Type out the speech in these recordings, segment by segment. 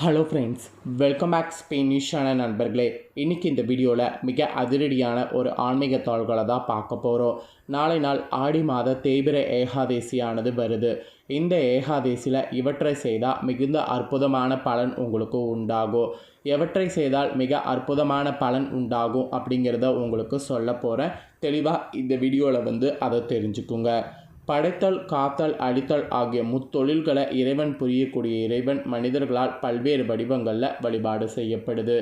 Hello friends welcome back ஸ்பெயினிஷான நண்பர்களே. இன்றைக்கி இந்த வீடியோவில் மிக அதிரடியான ஒரு ஆன்மீக தாள்களை தான் பார்க்க போகிறோம் நாளை நாள் ஆடி மாத தேய்பிர ஏகாதேசியானது வருது. இந்த ஏகாதேசியில் இவற்றை செய்தால் மிகுந்த அற்புதமான பலன் உங்களுக்கு உண்டாகும். எவற்றை செய்தால் மிக அற்புதமான பலன் உண்டாகும் அப்படிங்கிறத உங்களுக்கு சொல்ல போகிறேன் தெளிவாக இந்த வீடியோவில் வந்து அதை தெரிஞ்சுக்குங்க. படைத்தல் காத்தல் அடித்தல் ஆகிய முத்தொழில்களை இறைவன் புரியக்கூடிய இறைவன் மனிதர்களால் பல்வேறு வடிவங்களில் வழிபாடு செய்யப்படுது.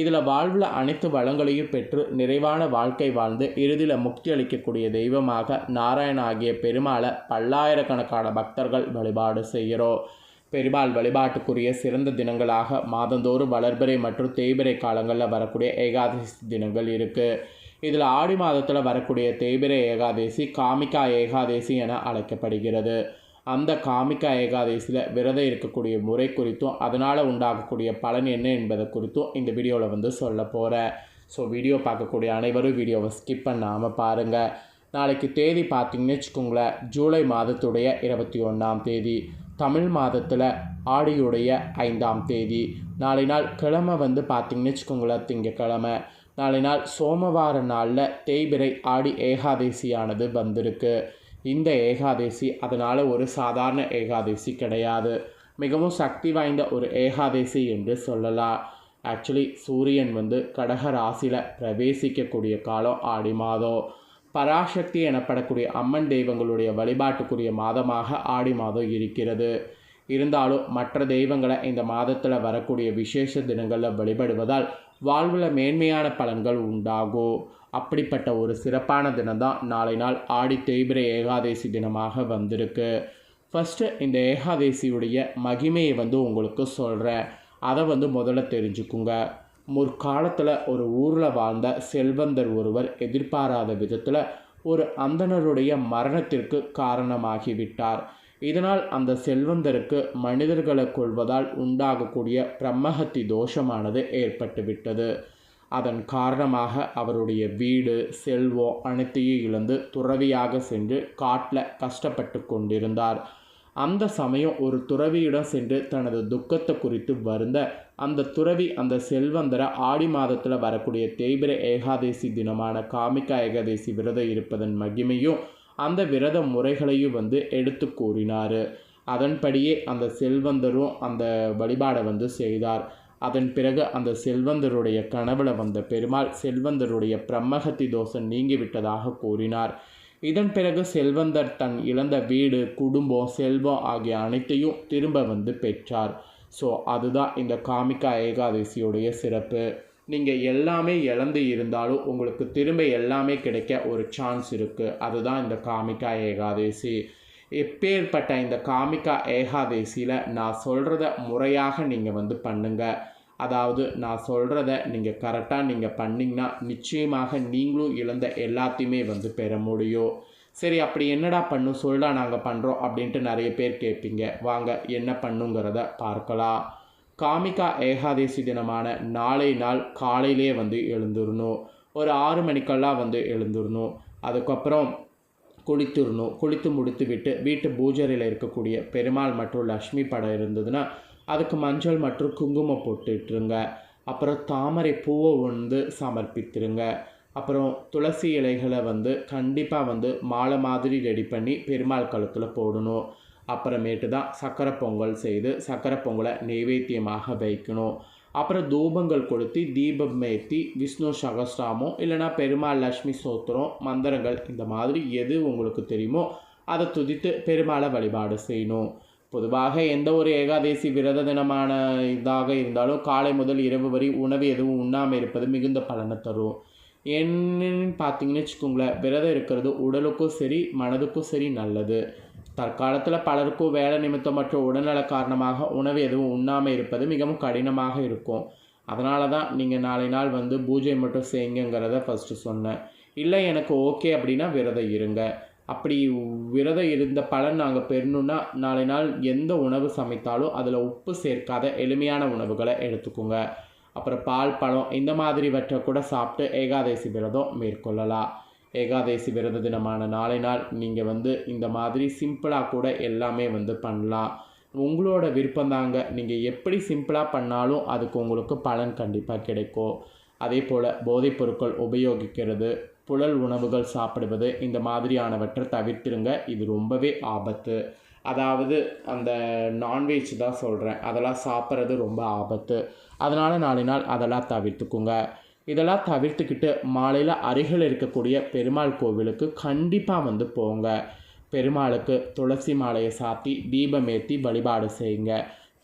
இதில் வாழ்வில் அனைத்து வளங்களையும் பெற்று நிறைவான வாழ்க்கை வாழ்ந்து இறுதியில் முக்தி அளிக்கக்கூடிய தெய்வமாக நாராயண ஆகிய பெருமாளை பல்லாயிரக்கணக்கான பக்தர்கள் வழிபாடு செய்கிறோம். பெருமாள் வழிபாட்டுக்குரிய சிறந்த தினங்களாக மாதந்தோறும் வளர்பிறை மற்றும் தேய்பிறை காலங்களில் வரக்கூடிய ஏகாதசி தினங்கள் இருக்குது இதில் ஆடி மாதத்தில் வரக்கூடிய தேய்பிரை ஏகாதேசி காமிகா ஏகாதேசி என அழைக்கப்படுகிறது. அந்த காமிகா ஏகாதேசியில் விரதம் இருக்கக்கூடிய முறை குறித்தும் அதனால் உண்டாகக்கூடிய பலன் என்ன என்பதை குறித்தும் இந்த வீடியோவில் வந்து சொல்ல போகிறேன் ஸோ வீடியோ பார்க்கக்கூடிய அனைவரும் வீடியோவை ஸ்கிப் பண்ணாமல் பாருங்கள் நாளைக்கு தேதி பார்த்தீங்கன்னு வச்சுக்கோங்களேன் ஜூலை மாதத்துடைய இருபத்தி ஒன்றாம் தேதி. தமிழ் மாதத்தில் ஆடியுடைய ஐந்தாம் தேதி. நாளை நாள் கிழமை வந்து பார்த்தீங்கன்னு வச்சுக்கோங்களேன் திங்கக்கிழமை நாளை நாள் சோமவார நாளில் தேய்பிரை ஆடி ஏகாதேசியானது வந்திருக்கு. இந்த ஏகாதேசி அதனால் ஒரு சாதாரண ஏகாதேசி கிடையாது. மிகவும் சக்தி வாய்ந்த ஒரு ஏகாதேசி என்று சொல்லலாம். ஆக்சுவலி சூரியன் வந்து கடக ராசியில் பிரவேசிக்கக்கூடிய காலம் ஆடி மாதம். பராசக்தி எனப்படக்கூடிய அம்மன் தெய்வங்களுடைய வழிபாட்டுக்குரிய மாதமாக ஆடி மாதம் இருக்கிறது. இருந்தாலும் மற்ற தெய்வங்களை இந்த மாதத்தில் வரக்கூடிய விசேஷ தினங்களில் வழிபடுவதால் வாழ்வில் மேன்மையான பலன்கள் உண்டாகும். அப்படிப்பட்ட ஒரு சிறப்பான தினம் தான் நாளை நாள் ஆடி தேய்பிரை ஏகாதேசி தினமாக வந்திருக்கு. ஃபஸ்ட்டு இந்த ஏகாதேசியுடைய மகிமையை வந்து உங்களுக்கு சொல்கிறேன் அதை வந்து முதல்ல தெரிஞ்சுக்குங்க. முற்காலத்தில் ஒரு ஊரில் வாழ்ந்த செல்வந்தர் ஒருவர் எதிர்பாராத விதத்தில் ஒரு அந்தணருடைய மரணத்திற்கு காரணமாகிவிட்டார். இதனால் அந்த செல்வந்தருக்கு மனிதர்களை கொள்வதால் உண்டாகக்கூடிய பிரம்மஹத்தி தோஷமானது ஏற்பட்டுவிட்டது. அதன் காரணமாக அவருடைய வீடு செல்வம் அனைத்தையும் இழந்து துறவியாக சென்று காட்டில் கஷ்டப்பட்டு கொண்டிருந்தார். அந்த சமயம் ஒரு துறவியிடம் சென்று தனது துக்கத்தை குறித்து வருந்த அந்த துறவி அந்த செல்வந்தரை ஆடி மாதத்தில் வரக்கூடிய தேய்பிர ஏகாதேசி தினமான காமிகா ஏகாதேசி விரதம் இருப்பதன் மகிமையும் அந்த விரத முறைகளையும் வந்து எடுத்து கூறினார். அதன்படியே அந்த செல்வந்தரும் அந்த வழிபாடை வந்து செய்தார். அதன் பிறகு அந்த செல்வந்தருடைய கனவுல வந்த பெருமாள் செல்வந்தருடைய பிரம்மகத்தி தோஷம் நீங்கிவிட்டதாக கூறினார். இதன் பிறகு செல்வந்தர் தன் இழந்த வீடு குடும்பம் செல்வம் ஆகிய அனைத்தையும் திரும்ப வந்து பெற்றார். ஸோ அதுதான் இந்த காமிகா ஏகாதசியுடைய சிறப்பு. நீங்கள் எல்லாமே இழந்து இருந்தாலும் உங்களுக்கு திரும்ப எல்லாமே கிடைக்க ஒரு சான்ஸ் இருக்குது அதுதான் இந்த காமிகா ஏகாதேசி. எப்பேற்பட்ட இந்த காமிகா ஏகாதசியில் நான் சொல்கிறத முறையாக நீங்கள் வந்து பண்ணுங்கள் அதாவது நான் சொல்கிறத நீங்கள் கரெக்டாக நீங்கள் பண்ணிங்கன்னா நிச்சயமாக நீங்களும் இழந்த எல்லாத்தையுமே வந்து பெற முடியும். சரி அப்படி என்னடா பண்ணும்? சொல்லா நாங்கள் பண்ணுறோம் அப்படின்ட்டு நிறைய பேர் கேட்பீங்க. வாங்க என்ன பண்ணுங்கிறத பார்க்கலாம். காமிகா ஏகாதசி தினமான நாளை நாள் காலையிலே வந்து எழுந்துடணும் ஒரு ஆறு மணிக்கெல்லாம் வந்து எழுந்துடணும் அதுக்கப்புறம் குளித்துடணும் குளித்து முடித்து விட்டு வீட்டு பூஜரையில் இருக்கக்கூடிய பெருமாள் மற்றும் லக்ஷ்மி படம் இருந்ததுன்னா அதுக்கு மஞ்சள் மற்றும் குங்குமம் போட்டுட்ருங்க அப்புறம் தாமரை பூவை வந்து சமர்ப்பித்துருங்க. அப்புறம் துளசி இலைகளை வந்து கண்டிப்பாக வந்து மாலை மாதிரி ரெடி பண்ணி பெருமாள் கழுத்தில் போடணும். அப்புறமேட்டு தான் சக்கரை பொங்கல் செய்து சக்கரை பொங்கலை நெய்வேத்தியமாக வைக்கணும். அப்புறம் தூபங்கள் கொளுத்தி தீபம் ஏற்றி விஷ்ணு சகஸ்ராமம் இல்லைனா பெருமாள் லக்ஷ்மி சோத்திரம் மந்திரங்கள் இந்த மாதிரி எது உங்களுக்கு தெரியுமோ அதை துதித்து பெருமாளை வழிபாடு செய்யணும். பொதுவாக எந்த ஒரு ஏகாதேசி விரத தினமான இதாக இருந்தாலும் காலை முதல் இரவு வரை உணவு எதுவும் உண்ணாமல் இருப்பது மிகுந்த பலனை தரும். என்னன்னு பார்த்தீங்கன்னு வச்சுக்கோங்களேன் விரதம் இருக்கிறது உடலுக்கும் சரி மனதுக்கும் சரி நல்லது. தற்காலத்தில் பலருக்கும் வேலை நிமித்தம் மற்றும் உடல்நல காரணமாக உணவு எதுவும் உண்ணாமல் இருப்பது மிகவும் கடினமாக இருக்கும். அதனால தான் நீங்கள் நாளை நாள் வந்து பூஜை மட்டும் செய்யுங்கிறத ஃபஸ்ட்டு சொன்னேன். இல்லை எனக்கு ஓகே அப்படின்னா விரதம் இருங்க. அப்படி விரதம் இருந்த பலன் நாங்கள் பெறணுன்னா நாளை நாள் எந்த உணவு சமைத்தாலும் அதில் உப்பு சேர்க்காத எளிமையான உணவுகளை எடுத்துக்கோங்க. அப்புறம் பால் பழம் இந்த மாதிரிவற்றை கூட சாப்பிட்டு ஏகாதசி விரதம் மேற்கொள்ளலாம். ஏகாதசி விரத தினமான நாளை நாள் நீங்கள் வந்து இந்த மாதிரி சிம்பிளாக கூட எல்லாமே வந்து பண்ணலாம். உங்களோட விருப்பம்தாங்க நீங்கள் எப்படி சிம்பிளாக பண்ணாலும் அதுக்கு உங்களுக்கு பலன் கண்டிப்பாக கிடைக்கும். அதே போல் போதைப் பொருட்கள் உபயோகிக்கிறது புழல் உணவுகள் சாப்பிடுவது இந்த மாதிரியானவற்றை தவிர்த்துருங்க. இது ரொம்பவே ஆபத்து. அதாவது அந்த நான்வெஜ் தான் சொல்கிறேன் அதெல்லாம் சாப்பிட்றது ரொம்ப ஆபத்து. அதனால் நாளை நாள் அதெல்லாம் தவிர்த்துக்குங்க. இதெல்லாம் தவிர்த்துக்கிட்டு மாலையில் அருகில் இருக்கக்கூடிய பெருமாள் கோவிலுக்கு கண்டிப்பாக வந்து போங்க. பெருமாளுக்கு துளசி மாலையை சாத்தி தீபம் ஏற்றி வழிபாடு செய்யுங்க.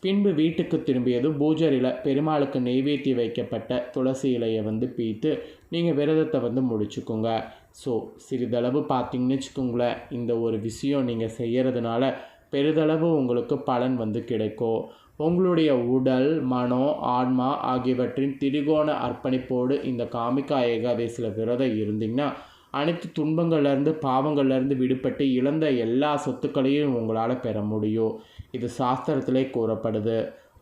பின்பு வீட்டுக்கு திரும்பியதும் பூஜரியில் பெருமாளுக்கு நெய்வேத்தி வைக்கப்பட்ட துளசி இலையை வந்து பீத்து நீங்கள் விரதத்தை வந்து முடிச்சுக்கோங்க. ஸோ சிறிதளவு பார்த்தீங்கன்னு வச்சுக்கோங்களேன் இந்த ஒரு விஷயம் நீங்கள் செய்கிறதுனால பெரிதளவு உங்களுக்கு பலன் வந்து கிடைக்கும். உங்களுடைய உடல் மனம் ஆன்மா ஆகியவற்றின் திரிகோண அர்ப்பணிப்போடு இந்த காமிக்கா ஏகாதசியில் விரதம் இருந்தீங்கன்னா அனைத்து துன்பங்கள்லேருந்து பாவங்கள்லேருந்து விடுபட்டு இழந்த எல்லா சொத்துக்களையும் உங்களால் பெற முடியும். இது சாஸ்திரத்திலே கூறப்படுது.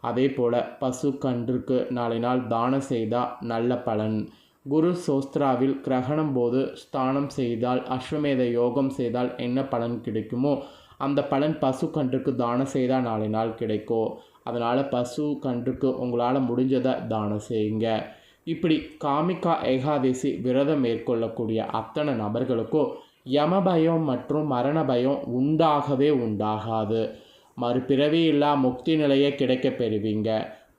அதே போல் பசு கன்றுக்கு நாளை நாள் தானம் செய்தால் நல்ல பலன். குரு சோஸ்திராவில் கிரகணம் போது ஸ்தானம் செய்தால் அஸ்வமேத யோகம் செய்தால் என்ன பலன் கிடைக்குமோ அந்த பலன் பசு கன்றுக்கு தானம் செய்தால் நாளை நாள் கிடைக்கும். அதனால் பசு கன்றுக்கு உங்களால் முடிஞ்சதை தானம் செய்யுங்க. இப்படி காமிகா ஏகாதசி விரதம் மேற்கொள்ளக்கூடிய அத்தனை நபர்களுக்கும் யம பயம் மற்றும் மரண பயம் உண்டாகவே உண்டாகாது. மறுபிறவி இல்லா முக்தி நிலையை கிடைக்க பெறுவீங்க.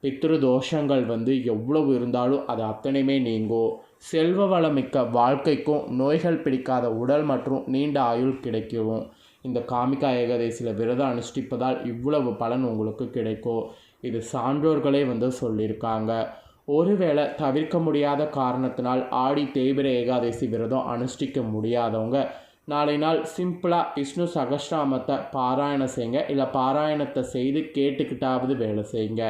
பித்ரு தோஷங்கள் வந்து எவ்வளவு இருந்தாலும் அது அத்தனையுமே நீங்கும் செல்வ வளமிக்க வாழ்க்கைக்கும் நோய்கள் பிடிக்காத உடல் மற்றும் நீண்ட ஆயுள் கிடைக்கும் இந்த காமிகா ஏகாதசியில் விரதம் அனுஷ்டிப்பதால் இவ்வளவு பலன் உங்களுக்கு கிடைக்கும் இது சான்றோர்களே வந்து சொல்லியிருக்காங்க. ஒருவேளை தவிர்க்க முடியாத காரணத்தினால் ஆடி தேய்பிர ஏகாதசி விரதம் அனுஷ்டிக்க முடியாதவங்க நாளை நாள் சிம்பிளாக விஷ்ணு சகஸ்ராமத்தை பாராயணம் செய்யுங்க இல்லை பாராயணத்தை செய்து கேட்டுக்கிட்டாவது வேலை செய்யுங்க.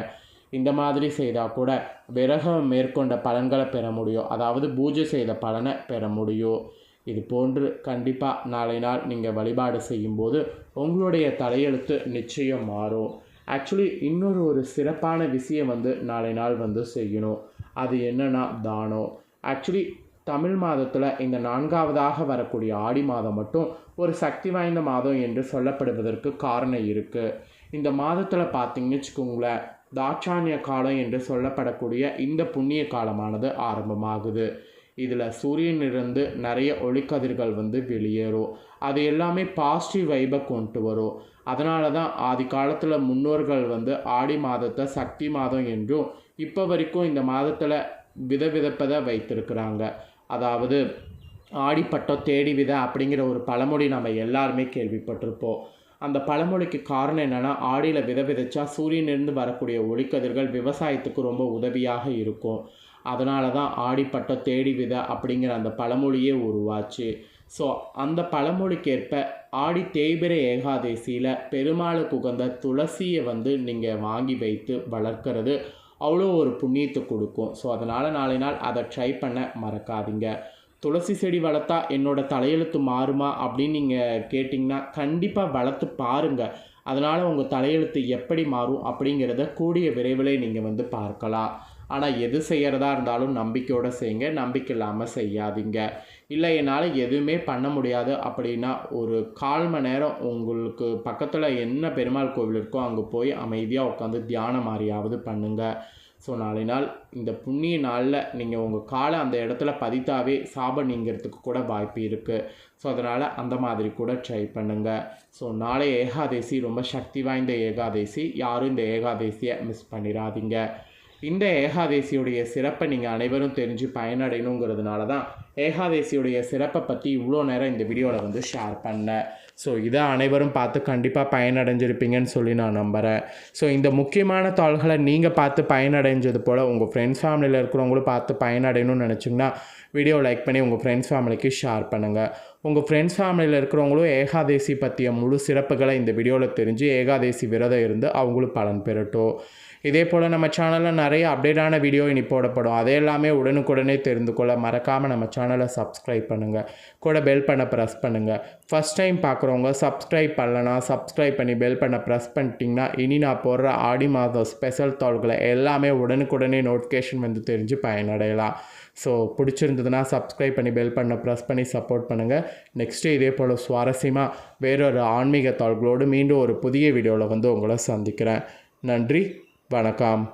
இந்த மாதிரி செய்தால் கூட விரகம் மேற்கொண்ட பலன்களை பெற முடியும். அதாவது பூஜை செய்த பலனை பெற முடியும். இது போன்று கண்டிப்பாக நாளை நாள் நீங்கள் வழிபாடு செய்யும்போது உங்களுடைய தலையெழுத்து நிச்சயம் மாறும். ஆக்சுவலி இன்னொரு ஒரு சிறப்பான விஷயம் வந்து நாளை நாள் வந்து செய்யணும். அது என்னென்னா தானம். ஆக்சுவலி தமிழ் மாதத்தில் இந்த நான்காவதாக வரக்கூடிய ஆடி மாதம் மட்டும் ஒரு சக்தி வாய்ந்த மாதம் என்று சொல்லப்படுவதற்கு காரணம் இருக்குது இந்த மாதத்தில் பார்த்தீங்கன்னு வச்சுக்கோங்களேன் தாட்சானிய காலம் என்று சொல்லப்படக்கூடிய இந்த புண்ணிய காலமானது ஆரம்பமாகுது. இதில் சூரியனிலிருந்து நிறைய ஒளிக்கதிர்கள் வந்து வெளியேறும். அது எல்லாமே பாசிட்டிவ் வைபை கொண்டு வரும். அதனால தான் ஆதி காலத்தில் முன்னோர்கள் வந்து ஆடி மாதத்தை சக்தி மாதம் என்றும் இப்போ வரைக்கும் இந்த மாதத்தில் வித விதப்பதை வைத்திருக்கிறாங்க. அதாவது ஆடிப்பட்டம் தேடி வித அப்படிங்கிற ஒரு பழமொழி நம்ம எல்லாருமே கேள்விப்பட்டிருப்போம். அந்த பழமொழிக்கு காரணம் என்னென்னா ஆடியில் வித விதைச்சா சூரியனிலிருந்து வரக்கூடிய ஒளிக்கதிர்கள் விவசாயத்துக்கு ரொம்ப உதவியாக இருக்கும். அதனால தான் ஆடிப்பட்டம் தேடி வித அப்படிங்கிற அந்த பழமொழியே உருவாச்சு. ஸோ அந்த பழமொழிக்கேற்ப ஆடி தேய்பிரை ஏகாதசியில் பெருமாளுக்கு உகந்த துளசியை வந்து நீங்கள் வாங்கி வைத்து வளர்க்குறது அவ்வளோ ஒரு புண்ணியத்தை கொடுக்கும். ஸோ அதனால் நாளை நாள் அதை ட்ரை பண்ண மறக்காதீங்க. துளசி செடி வளர்த்தா என்னோட தலையெழுத்து மாறுமா அப்படின்னு நீங்கள் கேட்டிங்கன்னா கண்டிப்பாக வளர்த்து பாருங்கள் அதனால் உங்கள் தலையெழுத்து எப்படி மாறும் அப்படிங்கிறத கூடிய விரைவில் நீங்கள் வந்து பார்க்கலாம். ஆனால் எது செய்கிறதா இருந்தாலும் நம்பிக்கையோடு செய்யுங்க. நம்பிக்கை இல்லாமல் செய்யாதீங்க. இல்லை என்னால் எதுவுமே பண்ண முடியாது அப்படின்னா ஒரு கால் மணி நேரம் உங்களுக்கு பக்கத்தில் என்ன பெருமாள் கோவில் இருக்கோ அங்கே போய் அமைதியாக உட்காந்து தியானம் மாதிரியாவது பண்ணுங்கள் ஸோ நாளை நாள் இந்த புண்ணிய நாளில் நீங்கள் உங்கள் காலை அந்த இடத்துல பதித்தாவே சாபம் நீங்கிறதுக்கு கூட வாய்ப்பு இருக்குது ஸோ அதனால் அந்த மாதிரி கூட ட்ரை பண்ணுங்கள் ஸோ நாளை ஏகாதசி ரொம்ப சக்தி வாய்ந்த ஏகாதசி. யாரும் இந்த ஏகாதசியை மிஸ் பண்ணிடாதீங்க இந்த ஏகாதேசியுடைய சிறப்பை நீங்கள் அனைவரும் தெரிஞ்சு பயனடையணுங்கிறதுனால தான் ஏகாதசியுடைய சிறப்பை பற்றி இவ்வளோ நேரம் இந்த வீடியோவில் வந்து ஷேர் பண்ணேன் ஸோ இதை அனைவரும் பார்த்து கண்டிப்பாக பயனடைஞ்சிருப்பீங்கன்னு சொல்லி நான் நம்புகிறேன் ஸோ இந்த முக்கியமான தாள்களை நீங்கள் பார்த்து பயனடைஞ்சது போல் உங்கள் ஃப்ரெண்ட்ஸ் ஃபேமிலியில் இருக்கிறவங்களும் பார்த்து பயனடையணும்னு நினச்சிங்கன்னா வீடியோ லைக் பண்ணி உங்கள் ஃப்ரெண்ட்ஸ் ஃபேமிலிக்கு ஷேர் பண்ணுங்கள் உங்கள் ஃப்ரெண்ட்ஸ் ஃபேமிலியில் இருக்கிறவங்களும் ஏகாதேசி பற்றிய முழு சிறப்புகளை இந்த வீடியோவில் தெரிஞ்சு ஏகாதேசி விரதம் இருந்து அவங்களும் பலன் பெறட்டும். இதே போல் நம்ம சேனலில் நிறைய அப்டேட்டான வீடியோ இனி போடப்படும். அதே எல்லாமே உடனுக்குடனே தெரிந்து கொள்ள மறக்காமல் நம்ம சேனலை சப்ஸ்கிரைப் பண்ணுங்கள் கூட பெல் பண்ண ப்ரெஸ் பண்ணுங்கள் ஃபஸ்ட் டைம் பார்க்குறவங்க சப்ஸ்கிரைப் பண்ணலனா சப்ஸ்கிரைப் பண்ணி பெல் பண்ண ப்ரெஸ் பண்ணிட்டீங்கன்னா இனி நான் போடுற ஆடி மாதம் ஸ்பெஷல் தாள்களை எல்லாமே உடனுக்குடனே நோட்டிஃபிகேஷன் வந்து தெரிஞ்சு பயனடையலாம். ஸோ பிடிச்சிருந்ததுன்னா சப்ஸ்கிரைப் பண்ணி பெல் பண்ண ப்ரெஸ் பண்ணி சப்போர்ட் பண்ணுங்கள் நெக்ஸ்ட்டு இதே போல் சுவாரஸ்யமாக வேறொரு ஆன்மீக தாள்களோடு மீண்டும் ஒரு புதிய வீடியோவில் வந்து உங்களை சந்திக்கிறேன். நன்றி வணக்கம்.